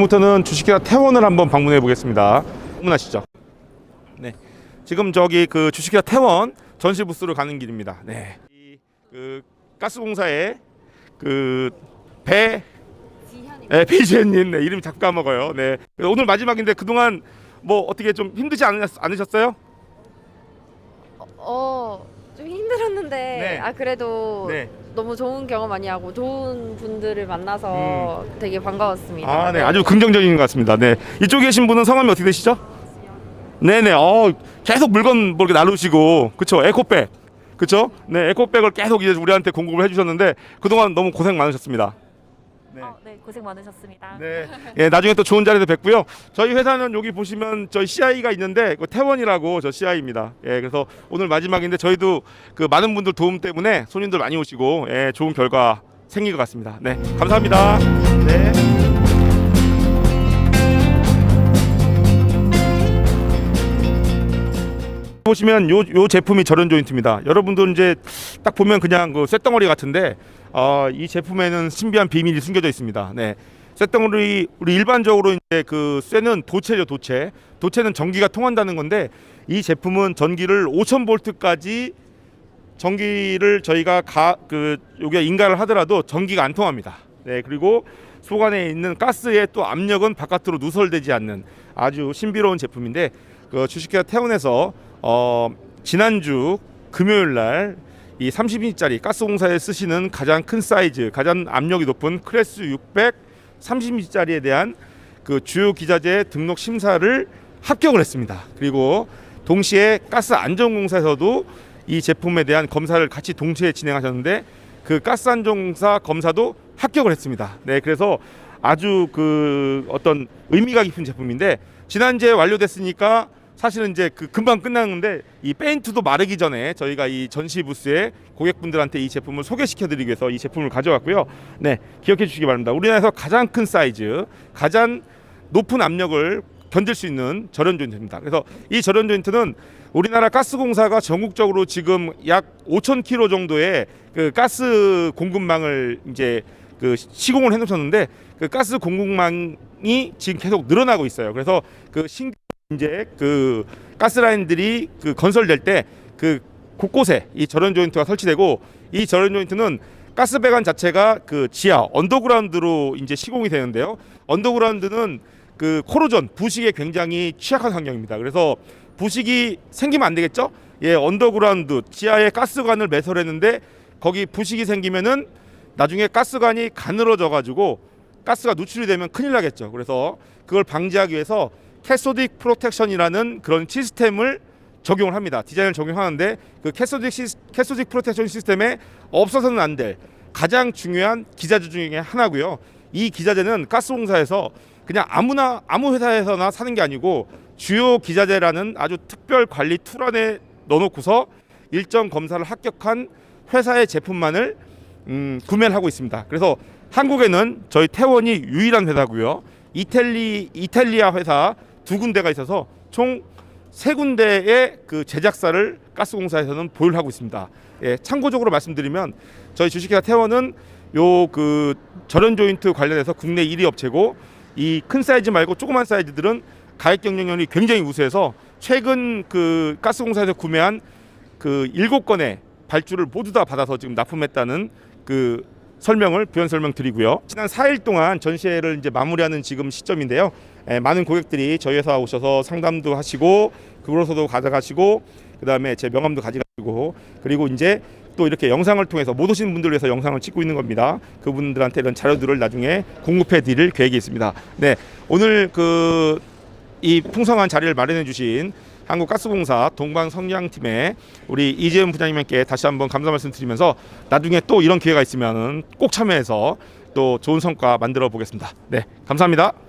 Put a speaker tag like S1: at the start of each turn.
S1: 지금부터는 주식회사 태원을 한번 방문해 보겠습니다. 방문하시죠. 네. 지금 저기 그 주식회사 태원 전시 부스로 가는 길입니다. 네. 이 그 가스공사의 그배 네, 비지엔님 네, 이름 자꾸 까먹어요. 네. 오늘 마지막인데 그동안 뭐 어떻게 좀 힘들지 않으셨, 않으셨어요?
S2: 어, 좀 힘들었는데
S1: 네.
S2: 아 그래도
S1: 네.
S2: 너무 좋은 경험 많이 하고 좋은 분들을 만나서 되게 반가웠습니다.
S1: 아, 네. 아주 긍정적인 것 같습니다. 네. 이쪽에 계신 분은 성함이 어떻게 되시죠? 네네. 어, 계속 물건 뭐 이렇게 나누시고, 그쵸? 에코백. 그쵸? 네, 에코백을 계속 이제 우리한테 공급을 해주셨는데, 그동안 너무 고생 많으셨습니다. 네.
S3: 어, 네, 고생 많으셨습니다.
S1: 네. 예, 나중에 또 좋은 자리에서 뵙고요. 저희 회사는 여기 보시면 저희 CI가 있는데 그 태원이라고 저 CI입니다. 예, 그래서 오늘 마지막인데 저희도 그 많은 분들 도움 때문에 손님들 많이 오시고 예, 좋은 결과 생긴 것 같습니다. 네, 감사합니다. 네. 보시면 요, 요 제품이 절연 조인트입니다. 여러분들 이제 딱 보면 그냥 그 쇳덩어리 같은데 어, 이 제품에는 신비한 비밀이 숨겨져 있습니다. 네. 쇳덩어리 우리 일반적으로 이제 그 쇠는 도체죠, 도체. 도체는 전기가 통한다는 건데 이 제품은 전기를 5,000 볼트까지 전기를 저희가 가 그 여기에 인가를 하더라도 전기가 안 통합니다. 네. 그리고 속 안에 있는 가스의 또 압력은 바깥으로 누설되지 않는 아주 신비로운 제품인데 그 주식회사 태운에서 어 지난주 금요일 날 이 30인치짜리 가스공사에 쓰시는 가장 큰 사이즈, 가장 압력이 높은 크레스 600 30인치짜리에 대한 그 주요 기자재 등록 심사를 합격을 했습니다. 그리고 동시에 가스 안전공사에서도 이 제품에 대한 검사를 같이 동시에 진행하셨는데 그 가스 안전공사 검사도 합격을 했습니다. 네, 그래서 아주 그 어떤 의미가 깊은 제품인데 지난주에 완료됐으니까 사실은 이제 그 금방 끝났는데 이 페인트도 마르기 전에 저희가 이 전시 부스에 고객분들한테 이 제품을 소개시켜드리기 위해서 이 제품을 가져왔고요. 네, 기억해 주시기 바랍니다. 우리나라에서 가장 큰 사이즈, 가장 높은 압력을 견딜 수 있는 절연 조인트입니다. 그래서 이 절연 조인트는 우리나라 가스공사가 전국적으로 지금 약 5천 킬로 정도의 그 가스 공급망을 이제 그 시공을 해놓으셨는데 그 가스 공급망이 지금 계속 늘어나고 있어요. 그래서 그 신규 이제 그 가스 라인들이 그 건설될 때 그 곳곳에 이 절연 조인트가 설치되고 이 절연 조인트는 가스 배관 자체가 그 지하 언더그라운드로 이제 시공이 되는데요. 언더그라운드는 그 코로전 부식에 굉장히 취약한 환경입니다. 그래서 부식이 생기면 안 되겠죠? 예, 언더그라운드 지하에 가스관을 매설했는데 거기 부식이 생기면은 나중에 가스관이 가늘어져 가지고 가스가 누출이 되면 큰일 나겠죠. 그래서 그걸 방지하기 위해서 캐소딕 프로텍션이라는 그런 시스템을 적용을 합니다. 디자인을 적용하는데 그 캐소딕 시스, 캐소딕 프로텍션 시스템에 없어서는 안 될 가장 중요한 기자재 중에 하나고요. 이 기자재는 가스공사에서 그냥 아무나 아무 회사에서나 사는 게 아니고 주요 기자재라는 아주 특별 관리 툴 안에 넣어놓고서 일정 검사를 합격한 회사의 제품만을 음, 구매를 하고 있습니다. 그래서 한국에는 저희 태원이 유일한 회사고요. 이탈리 이탈리아 회사 두 군데가 있어서 총 세 군데의 그 제작사를 가스공사에서는 보유를 하고 있습니다. 예, 참고적으로 말씀드리면 저희 주식회사 태원은 요 그 절연 조인트 관련해서 국내 1위 업체고 이 큰 사이즈 말고 조그만 사이즈들은 가액 경쟁률이 굉장히 우수해서 최근 그 가스공사에서 구매한 그 일곱 건의 발주를 모두 다 받아서 지금 납품했다는 그 설명을 부연 설명 드리고요. 지난 4일 동안 전시회를 이제 마무리하는 지금 시점인데요. 에, 많은 고객들이 저희 회사 오셔서 상담도 하시고 그로서도 가져가시고 그다음에 제 명함도 가져가시고 그리고 이제 또 이렇게 영상을 통해서 못 오신 분들을 위해서 영상을 찍고 있는 겁니다. 그분들한테 이런 자료들을 나중에 공급해 드릴 계획이 있습니다. 네. 오늘 그 이 풍성한 자리를 마련해 주신 한국가스공사 동방성장팀의 우리 이재현 부장님께 다시 한번 감사 말씀드리면서 나중에 또 이런 기회가 있으면은 꼭 참여해서 또 좋은 성과 만들어 보겠습니다. 네, 감사합니다.